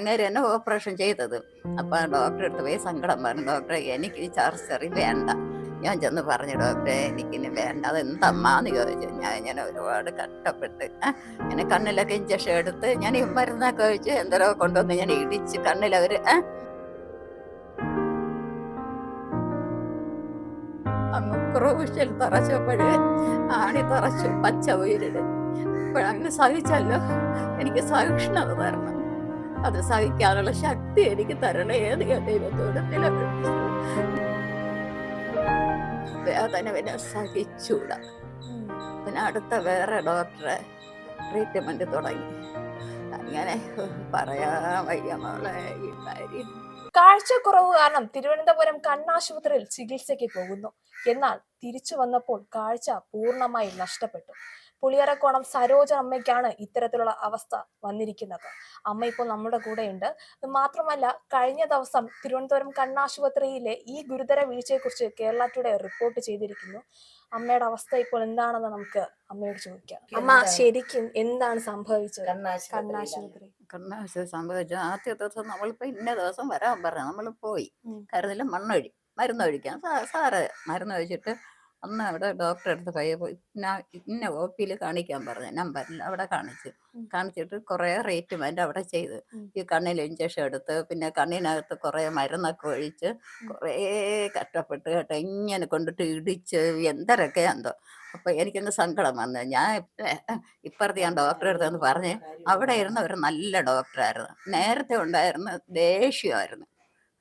അങ്ങേര് തന്നെ ഓപ്പറേഷൻ ചെയ്തത്. അപ്പൊ ഡോക്ടറെ അടുത്ത് പോയി സങ്കടം പറഞ്ഞു ഡോക്ടറെ എനിക്ക് ഈ സർജറി വേണ്ട. ഞാൻ ചെന്ന് പറഞ്ഞു ഡോക്ടറെ എനിക്കിനി വേണ്ട അത് എന്തമ്മാന്ന് ചോദിച്ചു. ഞാൻ ഇങ്ങനെ ഒരുപാട് കഷ്ടപ്പെട്ട് ഇങ്ങനെ കണ്ണിലൊക്കെ ഇഞ്ചക്ഷൻ എടുത്ത് ഞാൻ ഈ മരുന്നൊക്കെ വെച്ച് എന്തോ കൊണ്ടുവന്ന് ഞാൻ ഇടിച്ച് കണ്ണിലവർ അങ്ങ് ക്രൂശൽ തറച്ചപ്പോഴേ ആണി തറച്ചു പച്ച ഉയരിൽ. അപ്പോഴങ്ങ് സഹിച്ചല്ലോ. എനിക്ക് സഹിഷ്ണുത തരണം. അത് സഹിക്കാനുള്ള ശക്തി എനിക്ക് തരണേ എന്ന് ഞാൻ ദൈവത്തോട് നിലവിളിച്ചു വേദന പിന്നെ സഹിച്ചൂടാ. പിന്നെ അടുത്ത വേറെ ഡോക്ടറെ ട്രീറ്റ്മെന്റ് തുടങ്ങി. അങ്ങനെ പറയാൻ വയ്യ മോളെ ഈ കാര്യം. കാഴ്ചക്കുറവ് കാരണം തിരുവനന്തപുരം കണ്ണാശുപത്രിയിൽ ചികിത്സയ്ക്ക് പോകുന്നു. എന്നാൽ തിരിച്ചു വന്നപ്പോൾ കാഴ്ച പൂർണമായി നഷ്ടപ്പെട്ടു. പുളിയറക്കോണം സരോജ അമ്മയ്ക്കാണ് ഇത്തരത്തിലുള്ള അവസ്ഥ വന്നിരിക്കുന്നത്. അമ്മ ഇപ്പോൾ നമ്മുടെ കൂടെയുണ്ട്. ഇത് മാത്രമല്ല കഴിഞ്ഞ ദിവസം തിരുവനന്തപുരം കണ്ണാശുപത്രിയിലെ ഈ ഗുരുതര വീഴ്ചയെക്കുറിച്ച് കേരള ടുഡേ റിപ്പോർട്ട് ചെയ്തിരിക്കുന്നു. അമ്മയുടെ അവസ്ഥ ഇപ്പോൾ എന്താണെന്ന് നമുക്ക് അമ്മയോട് ചോദിക്കാം. അമ്മ ശരിക്കും എന്താണ് സംഭവിച്ചത്? കണ്ണാശുപത്രി. കണ്ണാശുപത്രി സംഭവിച്ചു. ആദ്യ ദിവസം നമ്മളിപ്പോ ഇന്ന ദിവസം വരാൻ പറഞ്ഞു നമ്മൾ പോയി. കരുതലും മണ്ണൊഴി മരുന്നൊഴിക്കാൻ. സാ- സാറ് മരുന്ന് ഒഴിച്ചിട്ട് അന്ന് അവിടെ ഡോക്ടറെ അടുത്ത് കൈ പോയി ഇന്ന ഇന്ന ഒ പിയിൽ കാണിക്കാൻ പറഞ്ഞു. നമ്പറിൽ അവിടെ കാണിച്ചു. കാണിച്ചിട്ട് കുറേ ട്രീറ്റ്മെന്റ് അവിടെ ചെയ്ത്. ഈ കണ്ണിൽ ഇഞ്ചക്ഷൻ എടുത്ത് പിന്നെ കണ്ണിനകത്ത് കുറേ മരുന്നൊക്കെ ഒഴിച്ച് കുറേ കഷ്ടപ്പെട്ട് കേട്ടോ ഇങ്ങനെ കൊണ്ടിട്ട് ഇടിച്ച് എന്തരൊക്കെ എന്തോ. അപ്പൊ എനിക്കങ്ങ് സങ്കടം വന്നു. ഞാൻ ഇപ്പ- ഇപ്പുറത്ത് ഞാൻ ഡോക്ടറെ അടുത്തെന്ന് പറഞ്ഞ് അവിടെ ഇരുന്ന ഒരു നല്ല ഡോക്ടറായിരുന്നു നേരത്തെ ഉണ്ടായിരുന്ന ദേഷ്യമായിരുന്നു.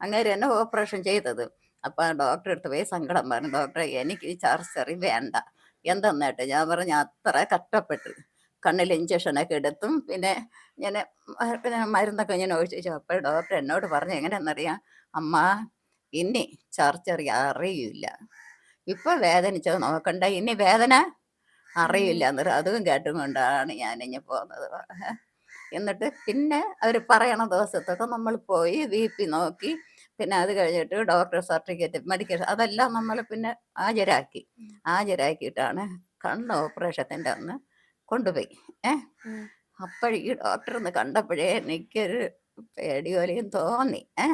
അങ്ങനെ തന്നെ ഓപ്പറേഷൻ ചെയ്തത്. അപ്പൊ ആ ഡോക്ടറെ അടുത്ത് പോയി സങ്കടം പറഞ്ഞു. ഡോക്ടറെ എനിക്ക് ഈ സർജറി വേണ്ട. എന്തെന്നിട്ട് ഞാൻ പറഞ്ഞു അത്ര കഷ്ടപ്പെട്ടു കണ്ണിൽ ഇഞ്ചക്ഷനൊക്കെ എടുത്തും പിന്നെ ഞാൻ പിന്നെ മരുന്നൊക്കെ ഞാൻ ഒഴിച്ചു അപ്പോൾ ഡോക്ടർ എന്നോട് പറഞ്ഞു എങ്ങനെയെന്നറിയാം? അമ്മ ഇനി സർജറി അറിയില്ല. ഇപ്പൊ വേദനിച്ചത് നോക്കണ്ട. ഇനി വേദന അറിയില്ല എന്നിട്ട് അതും കേട്ടും കൊണ്ടാണ് ഞാൻ ഇനി പോകുന്നത് എന്നിട്ട് പിന്നെ അവർ പറയണ ദിവസത്തൊക്കെ നമ്മൾ പോയി പി നോക്കി പിന്നെ അത് കഴിഞ്ഞിട്ട് ഡോക്ടർ സർട്ടിഫിക്കറ്റ് മെഡിക്കൽ അതെല്ലാം നമ്മൾ പിന്നെ ഹാജരാക്കി. ഹാജരാക്കിയിട്ടാണ് കണ്ണ് ഓപ്പറേഷത്തിന്റെ അന്ന് കൊണ്ടുപോയി. ഏ? ഉം. അപ്പോഴീ ഈ ഡോക്ടർ ഒന്ന് കണ്ടപ്പോഴേ എനിക്കൊരു പേടി പോലെയും തോന്നി. ഏ?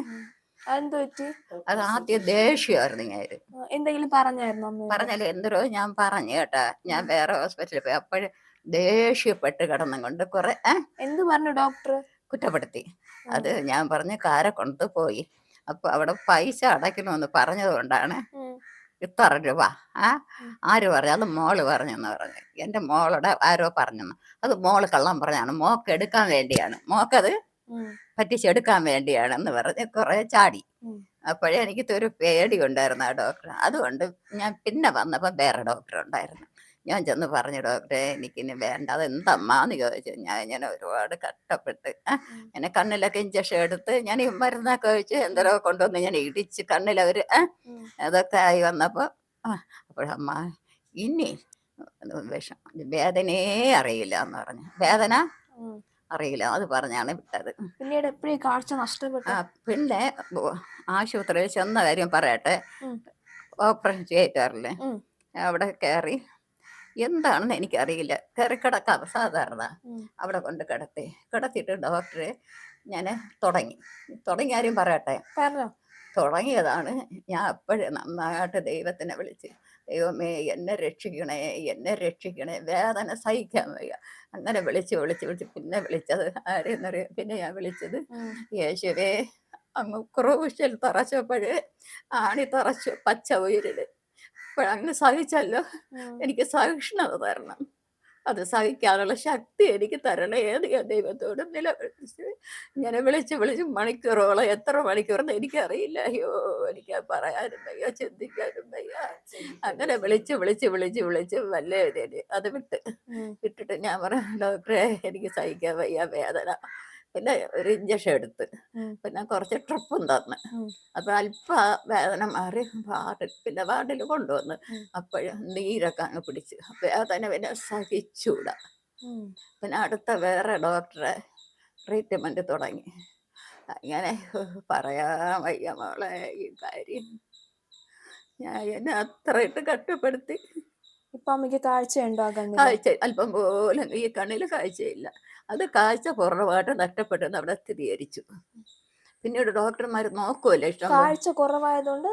അത് ആദ്യം ദേഷ്യമായിരുന്നു ഞാൻ എന്തെങ്കിലും പറഞ്ഞായിരുന്നു പറഞ്ഞല്ലോ പറഞ്ഞാലും എന്തോ ഞാൻ പറഞ്ഞു കേട്ടാ. ഞാൻ വേറെ ഹോസ്പിറ്റലിൽ പോയി. അപ്പോഴ് ദേഷ്യപ്പെട്ട് കിടന്നും കൊണ്ട് കുറെ എന്ത് പറഞ്ഞു ഡോക്ടർ കുറ്റപ്പെടുത്തി. അത് ഞാൻ പറഞ്ഞ് കാര കൊണ്ട് പോയി അപ്പൊ അവിടെ പൈസ അടയ്ക്കണമെന്ന് പറഞ്ഞത് കൊണ്ടാണ് ഇത്ര രൂപ. ആ ആര് പറഞ്ഞു? അത് മോൾ പറഞ്ഞെന്ന് പറഞ്ഞു. എന്റെ മോളുടെ ആരോ പറഞ്ഞെന്ന്. അത് മോൾ കള്ളം പറഞ്ഞാണ്. മോക്ക് എടുക്കാൻ വേണ്ടിയാണ്. മോക്കത് പറ്റിച്ചെടുക്കാൻ വേണ്ടിയാണെന്ന് പറഞ്ഞ് കുറെ ചാടി. അപ്പോഴേ എനിക്ക് ഒരു പേടി ഉണ്ടായിരുന്നു ആ ഡോക്ടർ അതുകൊണ്ട് ഞാൻ പിന്നെ വന്നപ്പോൾ വേറെ ഡോക്ടർ ഉണ്ടായിരുന്നു ഞാൻ ചെന്ന് പറഞ്ഞു ഡോക്ടറെ എനിക്കിനി വേണ്ട അത് എന്തമ്മാന്ന് ചോദിച്ചു. ഞാൻ ഇങ്ങനെ ഒരുപാട് കഷ്ടപ്പെട്ട്. ഇങ്ങനെ കണ്ണിലൊക്കെ ഇഞ്ചക്ഷൻ എടുത്ത് ഞാൻ ഈ മരുന്നൊക്കെ വെച്ച് എന്തോ കൊണ്ടുവന്ന് ഞാൻ ഇടിച്ച് കണ്ണിലവർ അതൊക്കെ ആയി വന്നപ്പോൾ അപ്പോഴമ്മ ഇനി വിഷം വേദനയെ അറിയില്ല എന്ന് പറഞ്ഞു. വേദന അറിയില്ല അത് പറഞ്ഞാണ് വിട്ടത്. പിന്നീട് എപ്പോഴും കാഴ്ച നഷ്ടപ്പെട്ടു? ആ പിന്നെ ആശുപത്രിയിൽ ചെന്ന കാര്യം പറയട്ടെ. ഓപ്പറേഷൻ തിയേറ്ററിൽ അവിടെ കയറി എന്താണെന്ന് എനിക്കറിയില്ല. കയറി കിടക്കാം. സാധാരണ. അവിടെ കൊണ്ട് കിടത്തി. കിടത്തിയിട്ട് ഡോക്ടറെ ഞാൻ തുടങ്ങി. തുടങ്ങി ആരും പറയട്ടെ. തുടങ്ങിയതാണ് ഞാൻ അപ്പോഴേ നന്നായിട്ട് ദൈവത്തിനെ വിളിച്ച് ദൈവമേ എന്നെ രക്ഷിക്കണേ എന്നെ രക്ഷിക്കണേ. വേദന സഹിക്കാൻ വയ്യ. അങ്ങനെ വിളിച്ച് വിളിച്ച് വിളിച്ച് പിന്നെ വിളിച്ചത് ആരെന്നറിയാം പിന്നെ ഞാൻ വിളിച്ചത്. യേശുവേ അങ്ങ് ക്രൂശിൽ തറച്ചപ്പോഴേ ആണി തറച്ചു പച്ച ഉയരിൽ. അപ്പോഴങ്ങ് സഹിച്ചല്ലോ. ഉം. എനിക്ക് സഹിഷ്ണുത തരണം. അത് സഹിക്കാനുള്ള ശക്തി എനിക്ക് തരണം. ഏത് ദൈവത്തോട് നിലവിളിച്ച് ഇങ്ങനെ വിളിച്ച് വിളിച്ച് മണിക്കൂറോളം എത്ര മണിക്കൂറെന്ന് എനിക്കറിയില്ല. അയ്യോ എനിക്ക് പറയാനും വയ്യ ചിന്തിക്കാനും വയ്യ അങ്ങനെ വിളിച്ച് വിളിച്ച് വിളിച്ച് വിളിച്ച് വല്ല അത് വിട്ട്. വിട്ടിട്ട് ഞാൻ പറഞ്ഞു ഡോക്ടറെ എനിക്ക് സഹിക്കാൻ വയ്യ വേദന. പിന്നെ ഒരു ഇഞ്ചക്ഷൻ എടുത്ത് പിന്നെ കുറച്ച് ട്രിപ്പും തന്ന്. അപ്പൊ അല്പ വേദന മാറി വാർഡിൽ പിന്നെ വാർഡിൽ കൊണ്ടുവന്ന്. അപ്പോഴും നീരൊക്കെ അങ്ങ് പിടിച്ച്. വേദന പിന്നെ സഹിച്ചൂടാ. പിന്നെ അടുത്ത വേറെ ഡോക്ടറെ ട്രീറ്റ്മെന്റ് തുടങ്ങി. അങ്ങനെ പറയാ വയ്യ മോളെ ഈ കാര്യം. ഞാൻ എന്നെ അത്രയിട്ട് കഷ്ടപ്പെടുത്തി. ഇപ്പൊ അമ്മയ്ക്ക് കാഴ്ചയുണ്ടോ കാഴ്ച അല്പം പോലും ഈ കണ്ണിൽ കാഴ്ചയില്ല. അത് കാഴ്ച കുറവായിട്ട് നഷ്ടപ്പെട്ടെന്ന് അവിടെ സ്ഥിരീകരിച്ചു. പിന്നീട് ഡോക്ടർമാർ നോക്കുമല്ലോ ഇഷ്ടം കാഴ്ച കുറവായതുകൊണ്ട്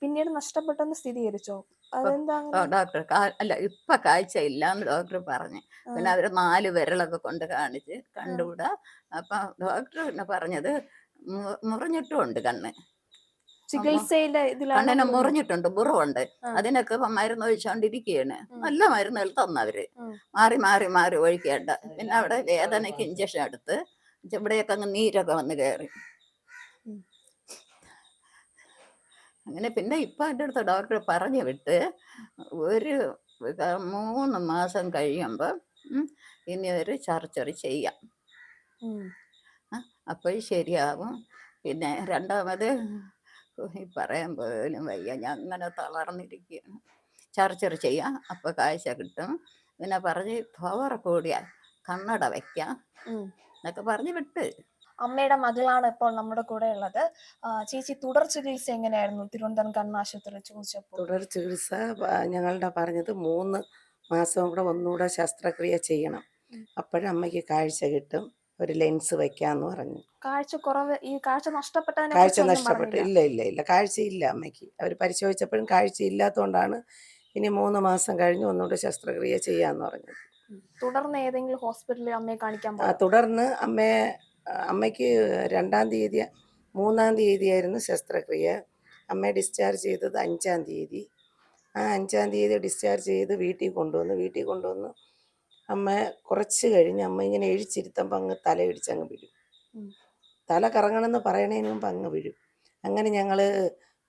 പിന്നീട് നഷ്ടപ്പെട്ടെന്ന് സ്ഥിരീകരിച്ചോ? അതെന്താ ഡോക്ടർ അല്ല ഇപ്പൊ കാഴ്ച ഇല്ലാന്ന് ഡോക്ടർ പറഞ്ഞു. പിന്നെ അവർ നാല് വിരലൊക്കെ കൊണ്ട് കാണിച്ച് കണ്ടുകൂടാ. അപ്പൊ ഡോക്ടർ പിന്നെ പറഞ്ഞത് മുറിഞ്ഞിട്ടുണ്ട് മുറിഞ്ഞിട്ടുമുണ്ട് കണ്ണ്. ചികിത്സയിലെ ഇതിലാണ്. മുറിഞ്ഞിട്ടുണ്ട് ബുറവുണ്ട് ആ. അതിനൊക്കെ ഇപ്പൊ മരുന്ന് ഒഴിച്ചോണ്ടിരിക്കുകയാണ് നല്ല മരുന്നുകൾ തന്നവര്. മാറി മാറി മാറി ഒഴിക്കേണ്ട. പിന്നെ അവിടെ വേദനയ്ക്ക് ഇഞ്ചക്ഷൻ എടുത്ത് ഇവിടെയൊക്കെ അങ്ങ് നീരൊക്കെ വന്ന് കയറി അങ്ങനെ പിന്നെ ഇപ്പൊ എന്റെ അടുത്ത് ഡോക്ടർ പറഞ്ഞു വിട്ട് ഒരു മൂന്ന് മാസം കഴിയുമ്പോൾ ഇനി ഒരു ചർച്ചറി ചെയ്യാം. അപ്പോഴും അപ്പോൾ ശരിയാവും. പിന്നെ രണ്ടാമത് പറയാൻ പോലും വയ്യ. ഞാൻ അങ്ങനെ തളർന്നിരിക്കുകയാണ്. ചർച്ചർ ചെയ്യാം അപ്പോൾ കാഴ്ച കിട്ടും. പിന്നെ പറഞ്ഞ് പവർ കൂടിയാൽ കണ്ണട വയ്ക്കാം ഉം. എന്നൊക്കെ പറഞ്ഞ് വിട്ട്. അമ്മയുടെ മകളാണ് ഇപ്പോൾ നമ്മുടെ കൂടെ ഉള്ളത്. ചേച്ചി തുടർ ചികിത്സ എങ്ങനെയായിരുന്നു? തിരുവനന്തപുരം കണ്ണാശുപത്രി ചോദിച്ചപ്പോൾ തുടർ ചികിത്സ ഞങ്ങളുടെ പറഞ്ഞത് മൂന്ന് മാസം കൂടെ ഒന്നുകൂടെ ശസ്ത്രക്രിയ ചെയ്യണം. അപ്പോഴമ്മയ്ക്ക് അമ്മയ്ക്ക് കാഴ്ച കിട്ടും. ഒരു ലെൻസ് വെക്കാന്ന് പറഞ്ഞു. കാഴ്ച കുറവ് ഈ കാഴ്ച നഷ്ടപ്പെട്ടതിനെ കാഴ്ച നഷ്ടപ്പെട്ടു. ഇല്ല ഇല്ല ഇല്ല. കാഴ്ചയില്ല അമ്മയ്ക്ക്. അവർ പരിശോധിച്ചപ്പോഴും കാഴ്ച ഇല്ലാത്തതുകൊണ്ടാണ് ഇനി മൂന്ന് മാസം കഴിഞ്ഞ് ഒന്നുകൂടെ ശസ്ത്രക്രിയ ചെയ്യാന്ന് പറഞ്ഞു. തുടർന്ന് ഏതെങ്കിലും ഹോസ്പിറ്റലിൽ അമ്മയെ കാണിക്കാൻ തുടർന്ന് അമ്മയെ അമ്മയ്ക്ക് രണ്ടാം തീയതി മൂന്നാം തീയതിയായിരുന്നു ശസ്ത്രക്രിയ. അമ്മയെ ഡിസ്ചാർജ് ചെയ്തത് അഞ്ചാം തീയതി. ആ അഞ്ചാം തീയതി ഡിസ്ചാർജ് ചെയ്ത് വീട്ടിൽ കൊണ്ടുവന്നു. വീട്ടിൽ കൊണ്ടുവന്ന് അമ്മ കുറച്ച് കഴിഞ്ഞ് അമ്മ ഇങ്ങനെ എഴിച്ചിരുത്തുമ്പോൾ അങ്ങ് തലയിടിച്ച് അങ്ങ് വീഴും. തല കറങ്ങണമെന്ന് പറയണതിന് മുമ്പ് അങ്ങ് വീഴും. അങ്ങനെ ഞങ്ങൾ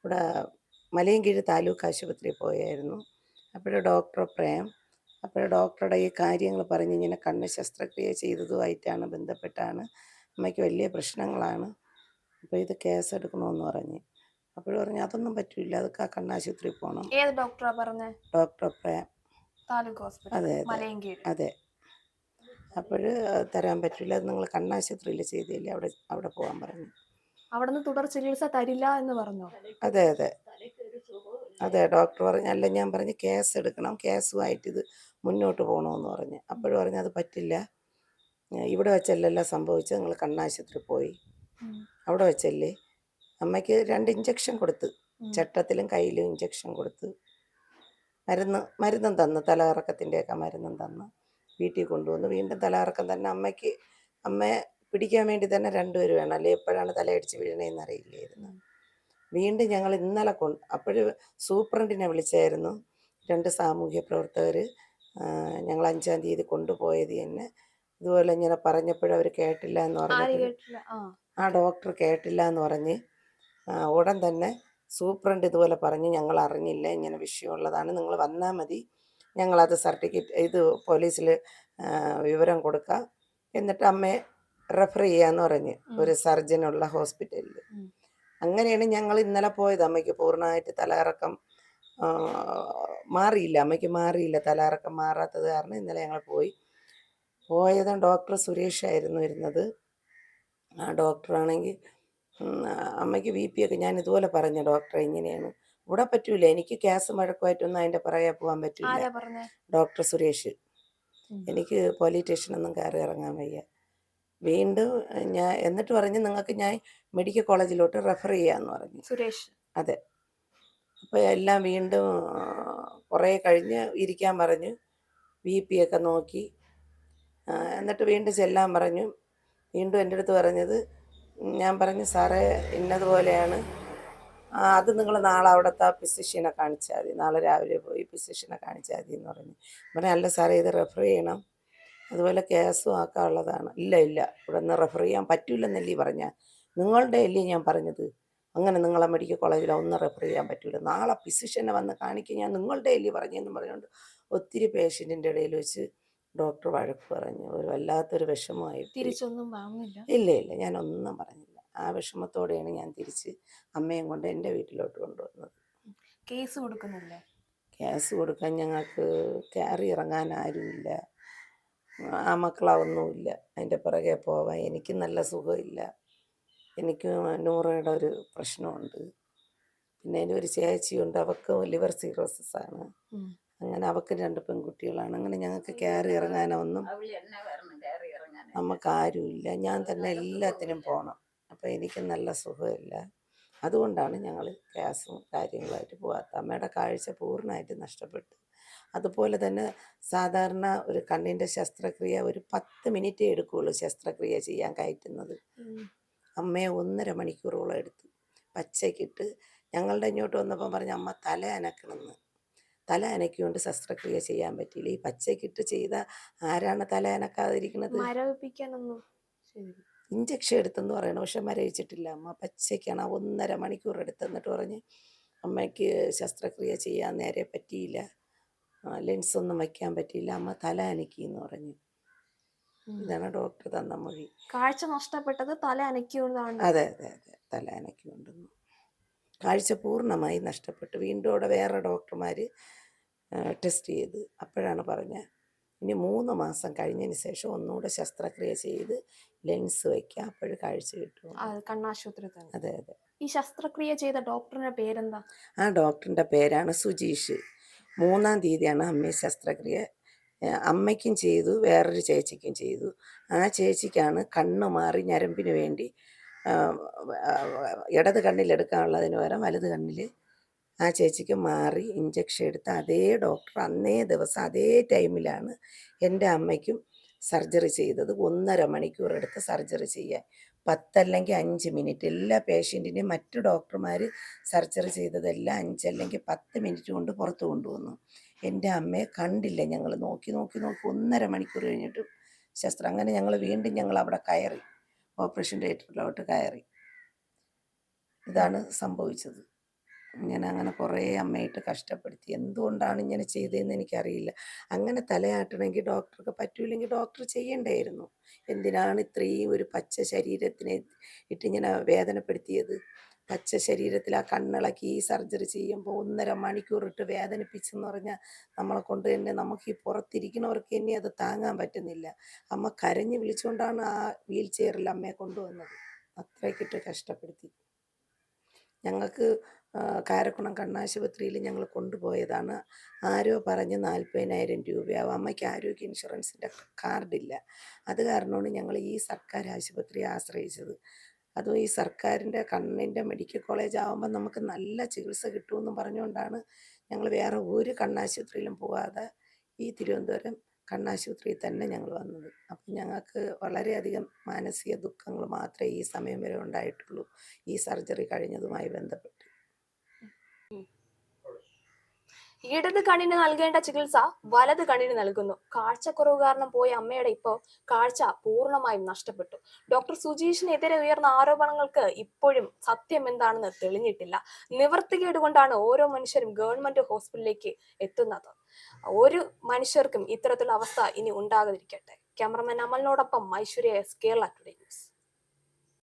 ഇവിടെ മലയൻകീഴ് താലൂക്ക് ആശുപത്രിയിൽ പോയായിരുന്നു. അപ്പോൾ ഡോക്ടർ പ്രേം അപ്പോൾ ഡോക്ടറുടെ ഈ കാര്യങ്ങൾ പറഞ്ഞ് ഇങ്ങനെ കണ്ണ് ശസ്ത്രക്രിയ ചെയ്തതുമായിട്ടാണ് ബന്ധപ്പെട്ടാണ് അമ്മയ്ക്ക് വലിയ പ്രശ്നങ്ങളാണ്. അപ്പോൾ ഇത് കേസ് എടുക്കണമെന്ന് പറഞ്ഞ്. അപ്പോഴും പറഞ്ഞു അതൊന്നും പറ്റില്ല അതൊക്കെ ആ കണ്ണാശുപത്രിയിൽ പോകണം ഡോക്ടറാ ഡോക്ടർ പ്രേം. താലൂക്ക് ഹോസ്പിറ്റൽ അതെ അപ്പോൾ തരാൻ പറ്റില്ല അത് നിങ്ങൾ കണ്ണാശുപത്രിയിൽ ചെയ്തില്ലേ അവിടെ അവിടെ പോകാൻ പറഞ്ഞു. അവിടുന്ന് തുടർ ചികിത്സ തരില്ല എന്ന് പറഞ്ഞു? അതെ അതെ. അതെ ഡോക്ടർ പറഞ്ഞു അല്ല ഞാൻ പറഞ്ഞു കേസ് എടുക്കണം കേസുമായിട്ട് ഇത് മുന്നോട്ട് പോകണമെന്ന് പറഞ്ഞു. അപ്പോഴും പറഞ്ഞു അത് പറ്റില്ല. ഇവിടെ വെച്ചല്ലല്ലോ സംഭവിച്ചത് നിങ്ങൾ കണ്ണാശുപത്രി പോയി. അവിടെ വെച്ചല്ലേ. അമ്മയ്ക്ക് രണ്ട് ഇഞ്ചക്ഷൻ കൊടുത്ത്. ചട്ടത്തിലും കയ്യിലും ഇഞ്ചക്ഷൻ കൊടുത്ത്. മരുന്ന് മരുന്നും തന്ന് തലകറക്കത്തിന്റെയൊക്കെ മരുന്നും തന്ന് വീട്ടിൽ കൊണ്ടുവന്ന്. വീണ്ടും തലകറക്കം തന്നെ അമ്മയ്ക്ക് അമ്മയെ പിടിക്കാൻ വേണ്ടി തന്നെ രണ്ടുപേരും വേണം. അല്ലെങ്കിൽ എപ്പോഴാണ് തലയടിച്ച് വീഴണേന്ന് അറിയില്ലായിരുന്നു വീണ്ടും ഞങ്ങൾ ഇന്നലെ കൊണ്ട് അപ്പോഴും സൂപ്രണ്ടിനെ വിളിച്ചായിരുന്നു രണ്ട് സാമൂഹ്യ പ്രവർത്തകർ ഞങ്ങൾ അഞ്ചാം തീയതി കൊണ്ടുപോയത് തന്നെ. ഇതുപോലെ ഇങ്ങനെ പറഞ്ഞപ്പോഴും അവർ കേട്ടില്ല എന്ന് പറഞ്ഞു ആ. ഡോക്ടർ കേട്ടില്ല എന്ന് പറഞ്ഞ് ഉടൻ തന്നെ സൂപ്രണ്ട് ഇതുപോലെ പറഞ്ഞ് ഞങ്ങൾ അറിഞ്ഞില്ല ഇങ്ങനെ വിഷയമുള്ളതാണ് നിങ്ങൾ വന്നാൽ മതി ഞങ്ങളത് സർട്ടിഫിക്കറ്റ് ഇത് പോലീസിൽ വിവരം കൊടുക്കാം എന്നിട്ട് അമ്മയെ റെഫർ ചെയ്യാന്ന് പറഞ്ഞ്. ഒരു സർജനുള്ള ഹോസ്പിറ്റലിൽ അങ്ങനെയാണ് ഞങ്ങൾ ഇന്നലെ പോയത്. അമ്മയ്ക്ക് പൂർണമായിട്ട് തലകറക്കം മാറിയില്ല അമ്മയ്ക്ക് മാറിയില്ല തലകറക്കം മാറാത്തത് കാരണം ഇന്നലെ ഞങ്ങൾ പോയി. പോയതും ഡോക്ടർ സുരേഷ് ആയിരുന്നു വരുന്നത് ആ ഡോക്ടറാണെങ്കിൽ അമ്മയ്ക്ക് ബി പി ഒക്കെ ഞാൻ ഇതുപോലെ പറഞ്ഞു ഡോക്ടറെ ഇങ്ങനെയാണ്. ഇവിടെ പറ്റൂല. എനിക്ക് ഗ്യാസ് മഴക്കുമായിട്ടൊന്നും അതിന്റെ പറയാ പോവാൻ പറ്റൂല. ഡോക്ടർ സുരേഷ്. എനിക്ക് പോലീസ് സ്റ്റേഷനൊന്നും കയറി ഇറങ്ങാൻ വയ്യ. വീണ്ടും ഞാൻ എന്നിട്ട് പറഞ്ഞ് നിങ്ങൾക്ക് ഞാൻ മെഡിക്കൽ കോളേജിലോട്ട് റെഫർ ചെയ്യാന്ന് പറഞ്ഞു. സുരേഷ്. അതെ. അപ്പോൾ എല്ലാം വീണ്ടും കുറേ കഴിഞ്ഞ് ഇരിക്കാൻ പറഞ്ഞു. ബി പി ഒക്കെ നോക്കി. എന്നിട്ട് വീണ്ടും ചെല്ലാൻ പറഞ്ഞു. വീണ്ടും എന്റെ അടുത്ത് പറഞ്ഞത് ഞാൻ പറഞ്ഞു സാറേ ഇന്നതുപോലെയാണ്. അത് നിങ്ങൾ നാളെ അവിടുത്തെ ഫിസിഷ്യനെ കാണിച്ചാൽ മതി. നാളെ രാവിലെ പോയി ഫിസിഷ്യനെ കാണിച്ചാൽ മതി എന്ന് പറഞ്ഞു. പറഞ്ഞു അല്ല സാറേ ഇത് റെഫർ ചെയ്യണം. അതുപോലെ കേസും ആക്കാനുള്ളതാണ് ഇല്ല ഇല്ല. ഇവിടെ നിന്ന് റെഫർ ചെയ്യാൻ പറ്റില്ലെന്നല്ലേ പറഞ്ഞ. നിങ്ങളുടെ അല്ലേ ഞാൻ പറഞ്ഞത്. അങ്ങനെ നിങ്ങളെ മെഡിക്കൽ കോളേജിൽ ഒന്നും റെഫർ ചെയ്യാൻ പറ്റില്ല നാളെ ഫിസിഷ്യനെ വന്ന് കാണിക്കാൻ ഞാൻ നിങ്ങളുടെ അല്ലേ പറഞ്ഞെന്ന് പറഞ്ഞുകൊണ്ട് ഒത്തിരി പേഷ്യന്റിന്റെ ഇടയിൽ വെച്ച് ഡോക്ടർ വഴക്ക് പറഞ്ഞു. ഒരു വല്ലാത്തൊരു വിഷമമായി തിരിച്ചൊന്നും വാങ്ങില്ല ഇല്ല ഇല്ല. ഞാനൊന്നും പറഞ്ഞില്ല. ആ വിഷമത്തോടെയാണ് ഞാൻ തിരിച്ച് അമ്മയും കൊണ്ട് എന്റെ വീട്ടിലോട്ട് കൊണ്ടുവന്നത്. കേസ് കൊടുക്കുന്നില്ലേ? കേസ് കൊടുക്കാൻ ഞങ്ങൾക്ക് കയറി ഇറങ്ങാൻ ആരുമില്ല. ആ മക്കളൊന്നുമില്ല. അതിന്റെ പുറകെ പോവാൻ എനിക്ക് നല്ല സുഖമില്ല. എനിക്ക് നൂറയുടെ ഒരു പ്രശ്നമുണ്ട്. പിന്നെ എന്റെ ഒരു ചേച്ചിയുണ്ട്. അവർക്ക് ലിവർ സീറോസിസ് ആണ്. അങ്ങനെ അവക്ക് രണ്ട് പെൺകുട്ടികളാണ്. അങ്ങനെ ഞങ്ങൾക്ക് കയറി ഇറങ്ങാനൊന്നും നമുക്ക് ആരുമില്ല. ഞാൻ തന്നെ എല്ലാത്തിനും പോകണം അപ്പോൾ എനിക്ക് നല്ല സുഖമില്ല. അതുകൊണ്ടാണ് ഞങ്ങൾ ഗ്യാസും കാര്യങ്ങളായിട്ട് പോകാത്ത അമ്മയുടെ കാഴ്ച പൂർണമായിട്ട് നഷ്ടപ്പെട്ടു. അതുപോലെ തന്നെ സാധാരണ ഒരു കണ്ണിന്റെ ശസ്ത്രക്രിയ ഒരു പത്ത് മിനിറ്റേ എടുക്കുകയുള്ളൂ ശസ്ത്രക്രിയ ചെയ്യാൻ കയറ്റുന്നത്. അമ്മയെ ഒന്നര മണിക്കൂറോളം എടുത്തു. പച്ചക്കിട്ട് ഞങ്ങളുടെ ഇങ്ങോട്ട് വന്നപ്പം പറഞ്ഞ അമ്മ തല അനക്കണമെന്ന്. തല അനക്കൊണ്ട് ശസ്ത്രക്രിയ ചെയ്യാൻ പറ്റിയില്ല. ഈ പച്ചക്കിട്ട് ചെയ്ത ആരാണ് തല അനക്കാതിരിക്കുന്നത്? മരവിപ്പിക്കാനൊന്നും. ഇഞ്ചക്ഷൻ എടുത്തെന്ന് പറയണം പക്ഷെ മരവിച്ചിട്ടില്ല. അമ്മ പച്ചയ്ക്കാണ് ആ ഒന്നര മണിക്കൂർ എടുത്തെന്നിട്ട് പറഞ്ഞ് അമ്മയ്ക്ക് ശസ്ത്രക്രിയ ചെയ്യാൻ നേരെ പറ്റിയില്ല. ലെൻസ് ഒന്നും വയ്ക്കാൻ പറ്റിയില്ല. അമ്മ തല അനക്കി എന്ന് പറഞ്ഞു ഇതാണ് ഡോക്ടർ തന്ന മൊഴി. കാഴ്ച നഷ്ടപ്പെട്ടത് തല അനക്കിയുള്ളതാണ് അതെ അതെ അതെ. തല അനക്കി കൊണ്ടുവന്നു കാഴ്ച പൂർണമായി നഷ്ടപ്പെട്ടു. വീണ്ടും അവിടെ വേറെ ഡോക്ടർമാർ ടെസ്റ്റ് ചെയ്ത്. അപ്പോഴാണ് പറഞ്ഞത് ഇനി മൂന്ന് മാസം കഴിഞ്ഞതിന് ശേഷം ഒന്നുകൂടെ ശസ്ത്രക്രിയ ചെയ്ത് ലെൻസ് വയ്ക്കുക അപ്പോൾ കാഴ്ച കിട്ടും. കണ്ണാശുപത്രി തന്നെ. അതെ അതെ. ഈ ശസ്ത്രക്രിയ ചെയ്ത ഡോക്ടറിന്റെ പേരെന്താ? ആ ഡോക്ടറിന്റെ പേരാണ് സുജീഷ്. മൂന്നാം തീയതിയാണ് അമ്മ ശസ്ത്രക്രിയ. അമ്മയ്ക്കും ചെയ്തു വേറൊരു ചേച്ചിക്കും ചെയ്തു. ആ ചേച്ചിക്കാണ് കണ്ണ് മാറി ഞരമ്പിന് വേണ്ടി ഇടത് കണ്ണിലെടുക്കാനുള്ളതിന് പകരം വലത് കണ്ണിൽ ആ ചേച്ചിക്ക് മാറി ഇഞ്ചക്ഷൻ എടുത്ത അതേ ഡോക്ടർ അന്നേ ദിവസം അതേ ടൈമിലാണ് എന്റെ അമ്മയ്ക്കും സർജറി ചെയ്തത്. ഒന്നര മണിക്കൂർ എടുത്ത് സർജറി ചെയ്യാൻ. പത്തല്ലെങ്കിൽ അഞ്ച് മിനിറ്റ് എല്ലാ പേഷ്യന്റിനെയും മറ്റു ഡോക്ടർമാർ സർജറി ചെയ്തതെല്ലാം അഞ്ചല്ലെങ്കിൽ പത്ത് മിനിറ്റ് കൊണ്ട് പുറത്ത് കൊണ്ടുവന്നു. എന്റെ അമ്മയെ കണ്ടില്ല ഞങ്ങൾ നോക്കി നോക്കി നോക്കി ഒന്നര മണിക്കൂർ കഴിഞ്ഞിട്ട് ശസ്ത്രം. അങ്ങനെ ഞങ്ങൾ വീണ്ടും ഞങ്ങൾ അവിടെ കയറി. ഓപ്പറേഷൻ തിയേറ്ററിലോട്ട് കയറി. ഇതാണ് സംഭവിച്ചത്. ഇങ്ങനെ അങ്ങനെ കുറേ അമ്മയായിട്ട് കഷ്ടപ്പെടുത്തി. എന്തുകൊണ്ടാണ് ഇങ്ങനെ ചെയ്തതെന്ന് എനിക്കറിയില്ല. അങ്ങനെ തലയാട്ടണമെങ്കിൽ ഡോക്ടർക്ക് പറ്റൂലെങ്കിൽ ഡോക്ടർ ചെയ്യണ്ടായിരുന്നു. എന്തിനാണ് ഇത്രയും ഒരു പച്ച ശരീരത്തിനെ ഇട്ടിങ്ങനെ വേദനപ്പെടുത്തിയത്? പച്ച ശരീരത്തിൽ ആ കണ്ണിളക്കി ഈ സർജറി ചെയ്യുമ്പോൾ ഒന്നര മണിക്കൂർ ഇട്ട് വേദനിപ്പിച്ചെന്ന് പറഞ്ഞാൽ നമ്മളെ കൊണ്ട് തന്നെ നമുക്ക് ഈ പുറത്തിരിക്കുന്നവർക്ക് തന്നെ അത് താങ്ങാൻ പറ്റുന്നില്ല. അമ്മ കരഞ്ഞ് വിളിച്ചുകൊണ്ടാണ് ആ വീൽ ചെയറിൽ അമ്മയെ കൊണ്ടുവന്നത്. അത്രയ്ക്കിട്ട് കഷ്ടപ്പെടുത്തി. ഞങ്ങൾക്ക് കാരക്കുണം കണ്ണാശുപത്രിയിൽ ഞങ്ങൾ കൊണ്ടുപോയതാണ്. ആരോ പറഞ്ഞ് നാൽപ്പതിനായിരം രൂപയാവും. അമ്മയ്ക്ക് ആരോഗ്യ ഇൻഷുറൻസിന്റെ കാർഡില്ല. അത് കാരണമാണ് ഞങ്ങൾ ഈ സർക്കാർ ആശുപത്രിയെ ആശ്രയിച്ചത്. അതും ഈ സർക്കാരിന്റെ കണ്ണിന്റെ മെഡിക്കൽ കോളേജ് ആകുമ്പോൾ നമുക്ക് നല്ല ചികിത്സ കിട്ടുമെന്ന് പറഞ്ഞുകൊണ്ടാണ് ഞങ്ങൾ വേറെ ഒരു കണ്ണാശുപത്രിയിലും പോകാതെ ഈ തിരുവനന്തപുരം കണ്ണാശുപത്രിയിൽ തന്നെ ഞങ്ങൾ വന്നത്. അപ്പം ഞങ്ങൾക്ക് വളരെയധികം മാനസിക ദുഃഖങ്ങൾ മാത്രമേ ഈ സമയം വരെ ഉണ്ടായിട്ടുള്ളൂ. ഈ സർജറി കഴിഞ്ഞതുമായി ബന്ധപ്പെട്ട്. ഇടത് കണ്ണിന് നൽകേണ്ട ചികിത്സ വലത് കണ്ണിന് നൽകുന്നു. കാഴ്ചക്കുറവ് കാരണം പോയ അമ്മയുടെ ഇപ്പോൾ കാഴ്ച പൂർണമായും നഷ്ടപ്പെട്ടു. ഡോക്ടർ സുജീഷിനെതിരെ ഉയർന്ന ആരോപണങ്ങൾക്ക് ഇപ്പോഴും സത്യം എന്താണെന്ന് തെളിഞ്ഞിട്ടില്ല. നിവർത്തികേട് കൊണ്ടാണ് ഓരോ മനുഷ്യരും ഗവൺമെന്റ് ഹോസ്പിറ്റലിലേക്ക് എത്തുന്നത്. ഒരു മനുഷ്യർക്കും ഇത്തരത്തിലുള്ള അവസ്ഥ ഇനി ഉണ്ടാകാതിരിക്കട്ടെ. Cameraman അമലിനോടൊപ്പം Aishwarya S Kerala today news